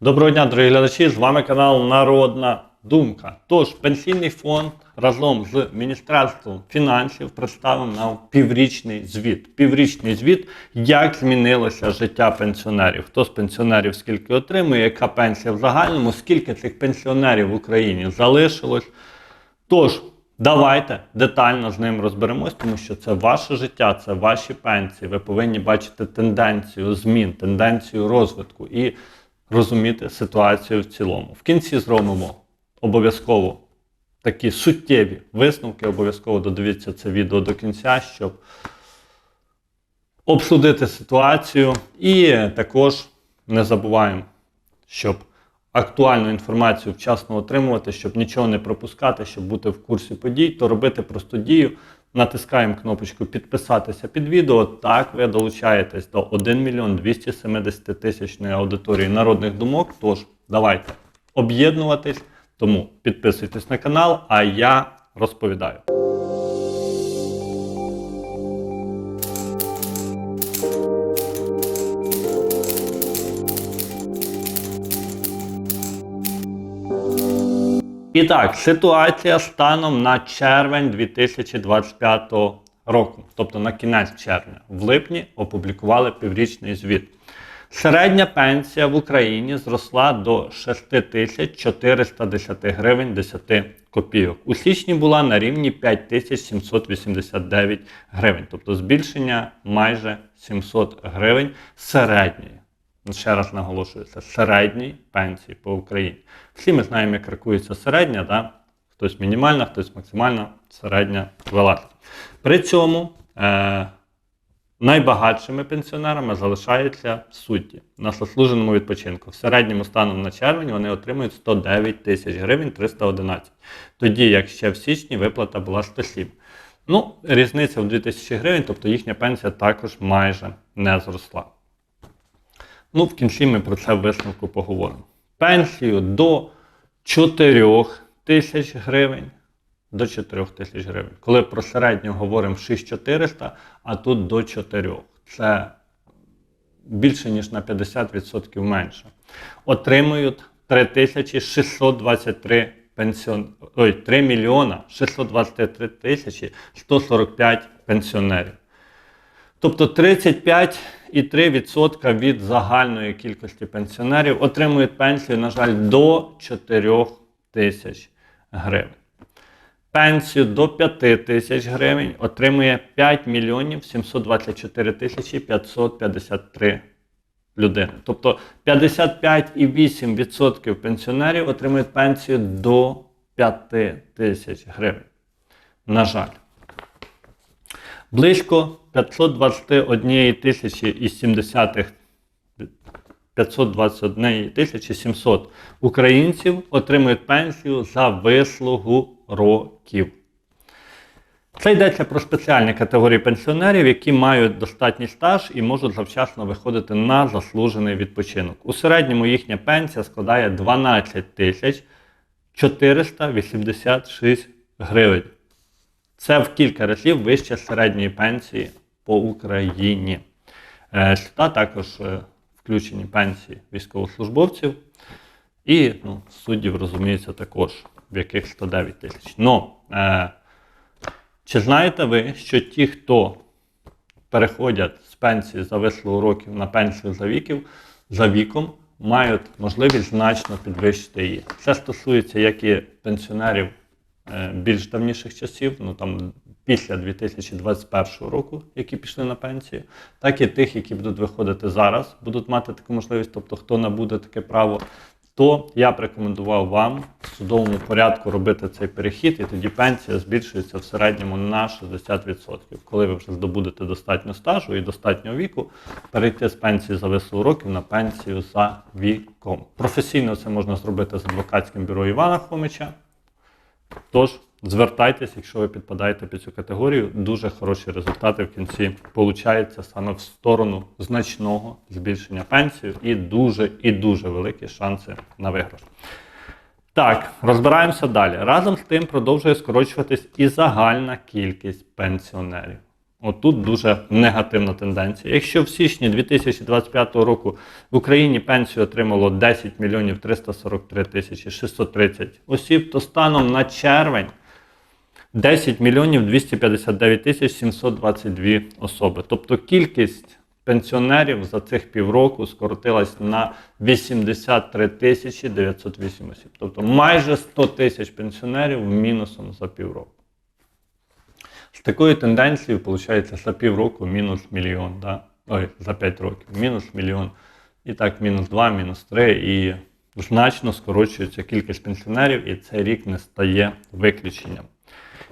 Доброго дня, дорогі глядачі! З вами канал Народна Думка. Тож, пенсійний фонд разом з Міністерством фінансів представив нам піврічний звіт. Піврічний звіт, як змінилося життя пенсіонерів. Хто з пенсіонерів скільки отримує, яка пенсія в загальному, скільки цих пенсіонерів в Україні залишилось. Тож, давайте детально з ним розберемось, тому що це ваше життя, це ваші пенсії. Ви повинні бачити тенденцію змін, тенденцію розвитку і розуміти ситуацію в цілому. В кінці зробимо обов'язково такі суттєві висновки. Обов'язково додивіться це відео до кінця, щоб обсудити ситуацію. І також не забуваємо, щоб актуальну інформацію вчасно отримувати, щоб нічого не пропускати, щоб бути в курсі подій, то робити просту дію. Натискаємо кнопочку підписатися під відео. Так ви долучаєтесь до 1 мільйон 270 тисячної аудиторії народних думок. Тож давайте об'єднуватись. Тому підписуйтесь на канал, а я розповідаю. І так, ситуація станом на червень 2025 року, тобто на кінець червня, в липні опублікували піврічний звіт. Середня пенсія в Україні зросла до 6410 гривень 10 копійок. У січні була на рівні 5789 гривень, тобто збільшення майже 700 гривень середньої. Ще раз наголошую, це середньої пенсії по Україні. Всі ми знаємо, як рахується середня, да? хтось мінімальна, хтось максимальна, середня вилазить. При цьому е, найбагатшими пенсіонерами залишаються судді на заслуженому відпочинку. В середньому станом на червень вони отримують 109 тисяч гривень 311. Тоді, як ще в січні виплата була 107. Ну, різниця в 2000 гривень, тобто їхня пенсія також майже не зросла. Ну, в кінці ми про це в висновку поговоримо. Пенсію до 4 тисяч гривень. До 4 тисяч гривень. Коли про середню говоримо 6400, а тут до 4. Це більше, ніж на 50% менше. Отримують 3623 пенсіон... Ой, 3 мільйона 623 тисячі 145 пенсіонерів. Тобто 35,3% від загальної кількості пенсіонерів отримують пенсію, на жаль, до 4 тисяч гривень. Пенсію до 5 тисяч гривень отримує 5 мільйонів 724 тисячі 553 людини. Тобто 55,8% пенсіонерів отримують пенсію до 5 тисяч гривень. На жаль. Близько 521 тисячі і 70 521 тисячі 700 українців отримують пенсію за вислугу років. Це йдеться про спеціальні категорії пенсіонерів, які мають достатній стаж і можуть завчасно виходити на заслужений відпочинок. У середньому їхня пенсія складає 12 тисяч 486 гривень. Це в кілька разів вище середньої пенсії по Україні. Е, Сюди також е, включені пенсії військовослужбовців і ну, суддів, розуміється, також, в яких 109 тисяч. Но е, чи знаєте ви, що ті, хто переходять з пенсії за вислугу років на пенсію за віків, за віком, мають можливість значно підвищити її. Це стосується як і пенсіонерів більш давніших часів, ну там після 2021 року, які пішли на пенсію, так і тих, які будуть виходити зараз, будуть мати таку можливість, тобто хто набуде таке право, то я б рекомендував вам в судовому порядку робити цей перехід, і тоді пенсія збільшується в середньому на 60%. Коли ви вже здобудете достатньо стажу і достатньо віку, перейти з пенсії за вислугу років на пенсію за віком. Професійно це можна зробити з адвокатським бюро Івана Хомича. Тож звертайтесь, якщо ви підпадаєте під цю категорію, дуже хороші результати в кінці получаються саме в сторону значного збільшення пенсії і дуже і дуже великі шанси на виграш. Так, розбираємося далі. Разом з тим продовжує скорочуватись і загальна кількість пенсіонерів. Отут дуже негативна тенденція. Якщо в січні 2025 року в Україні пенсію отримало 10 мільйонів 343 тисячі 630 осіб, то станом на червень 10 мільйонів 259 тисяч 722 особи. Тобто кількість пенсіонерів за цих півроку скоротилась на 83 тисячі 908 осіб. Тобто майже 100 тисяч пенсіонерів мінусом за півроку. З такою тенденцією, виходить, за півроку мінус мільйон, да? ой, за 5 років, мінус мільйон. І так, мінус 2, мінус 3, і значно скорочується кількість пенсіонерів, і цей рік не стає виключенням.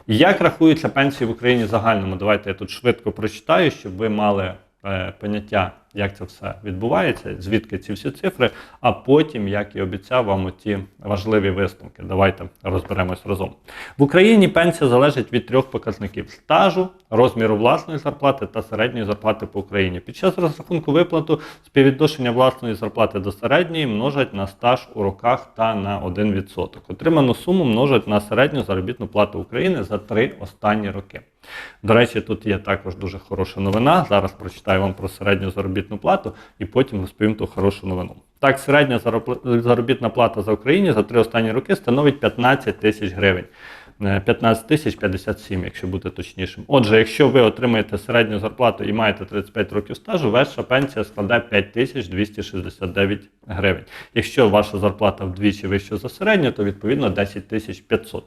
Як рахуються пенсії в Україні загальному? Давайте я тут швидко прочитаю, щоб ви мали е, поняття, як це все відбувається, звідки ці всі цифри, а потім, як і обіцяв вам, оті важливі висновки. Давайте розберемось разом. В Україні пенсія залежить від трьох показників: стажу, розміру власної зарплати та середньої зарплати по Україні. Під час розрахунку виплату співвідношення власної зарплати до середньої множать на стаж у роках та на 1%. Отриману суму множать на середню заробітну плату України за три останні роки. До речі, тут є також дуже хороша новина. Зараз прочитаю вам про середню заробітну плату і потім розповім ту хорошу новину. Так, середня заробітна плата за Україні за три останні роки становить 15 тисяч гривень. Е, 15 тисяч 57, якщо бути точнішим. Отже, якщо ви отримаєте середню зарплату і маєте 35 років стажу, ваша пенсія складає 5 тисяч 269 гривень. Якщо ваша зарплата вдвічі вища за середню, то відповідно 10 тисяч 500.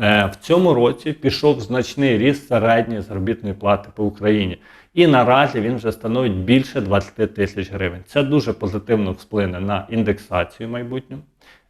Е, В цьому році пішов значний ріст середньої заробітної плати по Україні. І наразі він вже становить більше 20 тисяч гривень. Це дуже позитивно вплине на індексацію майбутню.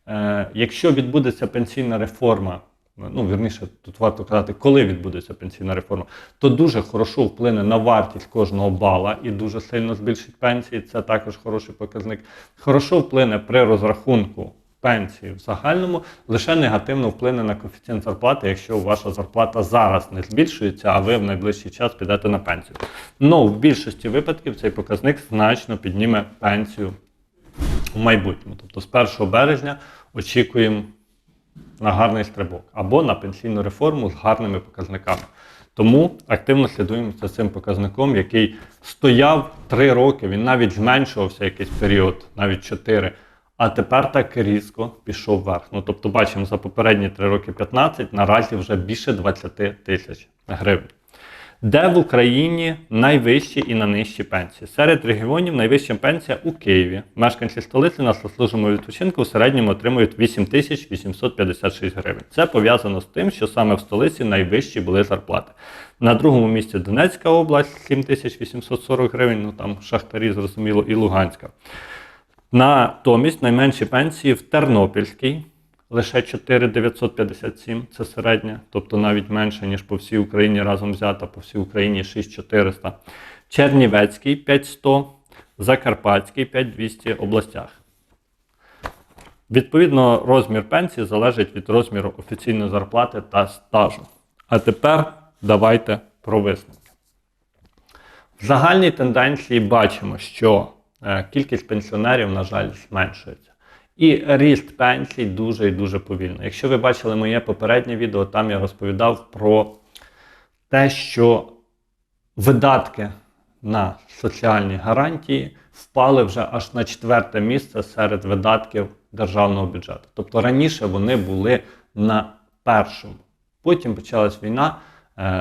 Е, Якщо відбудеться пенсійна реформа, ну вірніше, тут варто казати, коли відбудеться пенсійна реформа, то дуже хорошо вплине на вартість кожного бала і дуже сильно збільшить пенсії. Це також хороший показник. Хорошо вплине при розрахунку пенсії в загальному, лише негативно вплине на коефіцієнт зарплати, якщо ваша зарплата зараз не збільшується, а ви в найближчий час підете на пенсію. Ну, в більшості випадків цей показник значно підніме пенсію в майбутньому. Тобто з 1 березня очікуємо на гарний стрибок або на пенсійну реформу з гарними показниками. Тому активно слідуємо за цим показником, який стояв 3 роки, він навіть зменшувався якийсь період, навіть 4, а тепер так різко пішов вверх. Ну тобто, бачимо, за попередні 3 роки 15, наразі вже більше 20 тисяч гривень. Де в Україні найвищі і найнижчі пенсії? Серед регіонів найвища пенсія у Києві. Мешканці столиці на заслуженому відпочинку в середньому отримують 8856 гривень. Це пов'язано з тим, що саме в столиці найвищі були зарплати. На другому місці Донецька область 7840 гривень, ну там шахтарі, зрозуміло, і Луганська. Натомість найменші пенсії в Тернопільській лише 4957, це середня, тобто навіть менше, ніж по всій Україні разом взята, по всій Україні 6400. Чернівецький 5100, Закарпатський 5200 областях. Відповідно, розмір пенсії залежить від розміру офіційної зарплати та стажу. А тепер давайте про висновки. В загальній тенденції бачимо, що кількість пенсіонерів, на жаль, зменшується. І ріст пенсій дуже і дуже повільно. Якщо ви бачили моє попереднє відео, там я розповідав про те, що видатки на соціальні гарантії впали вже аж на четверте місце серед видатків державного бюджету. Тобто раніше вони були на першому. Потім почалась війна, е,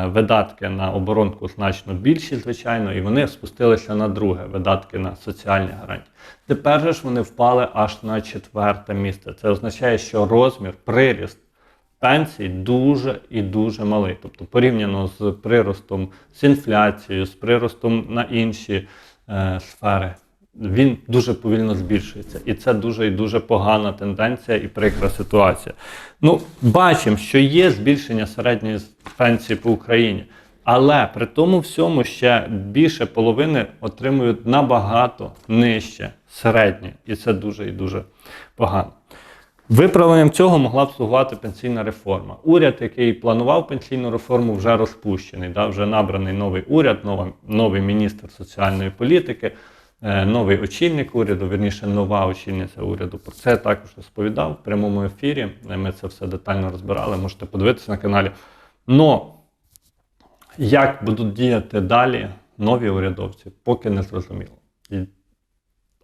видатки на оборонку значно більші, звичайно, і вони спустилися на друге видатки на соціальні гарантії. Тепер ж вони впали аж на четверте місце. Це означає, що розмір, приріст пенсій дуже і дуже малий. Тобто порівняно з приростом з інфляцією, з приростом на інші е, сфери, він дуже повільно збільшується. І це дуже і дуже погана тенденція і прикра ситуація. Ну, бачимо, що є збільшення середньої пенсії по Україні. Але при тому всьому ще більше половини отримують набагато нижче середнє. І це дуже і дуже погано. Виправленням цього могла б слугувати пенсійна реформа. Уряд, який планував пенсійну реформу, вже розпущений. Да? Вже набраний новий уряд, нова, новий міністр соціальної політики, новий очільник уряду, вірніше, нова очільниця уряду. Про це також розповідав в прямому ефірі. Ми це все детально розбирали. Можете подивитися на каналі. Но Як будуть діяти далі нові урядовці, поки не зрозуміло.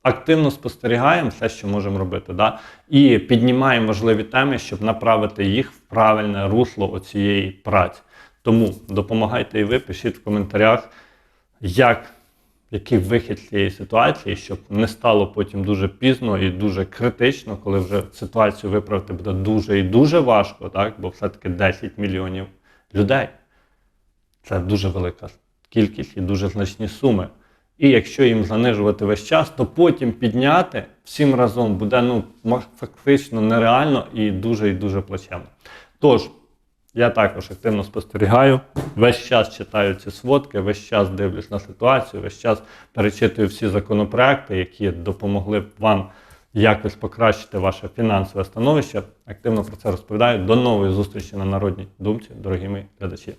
Активно спостерігаємо все, що можемо робити, да? і піднімаємо важливі теми, щоб направити їх в правильне русло оцієї праці. Тому допомагайте і ви, пишіть в коментарях, як, який вихід з цієї ситуації, щоб не стало потім дуже пізно і дуже критично, коли вже ситуацію виправити буде дуже і дуже важко, так? бо все-таки 10 мільйонів людей. Це дуже велика кількість і дуже значні суми. І якщо їм занижувати весь час, то потім підняти всім разом буде ну, фактично нереально і дуже і дуже плачевно. Тож, я також активно спостерігаю, весь час читаю ці сводки, весь час дивлюсь на ситуацію, весь час перечитую всі законопроекти, які допомогли б вам якось покращити ваше фінансове становище. Активно про це розповідаю. До нової зустрічі на Народній думці, дорогі мої глядачі.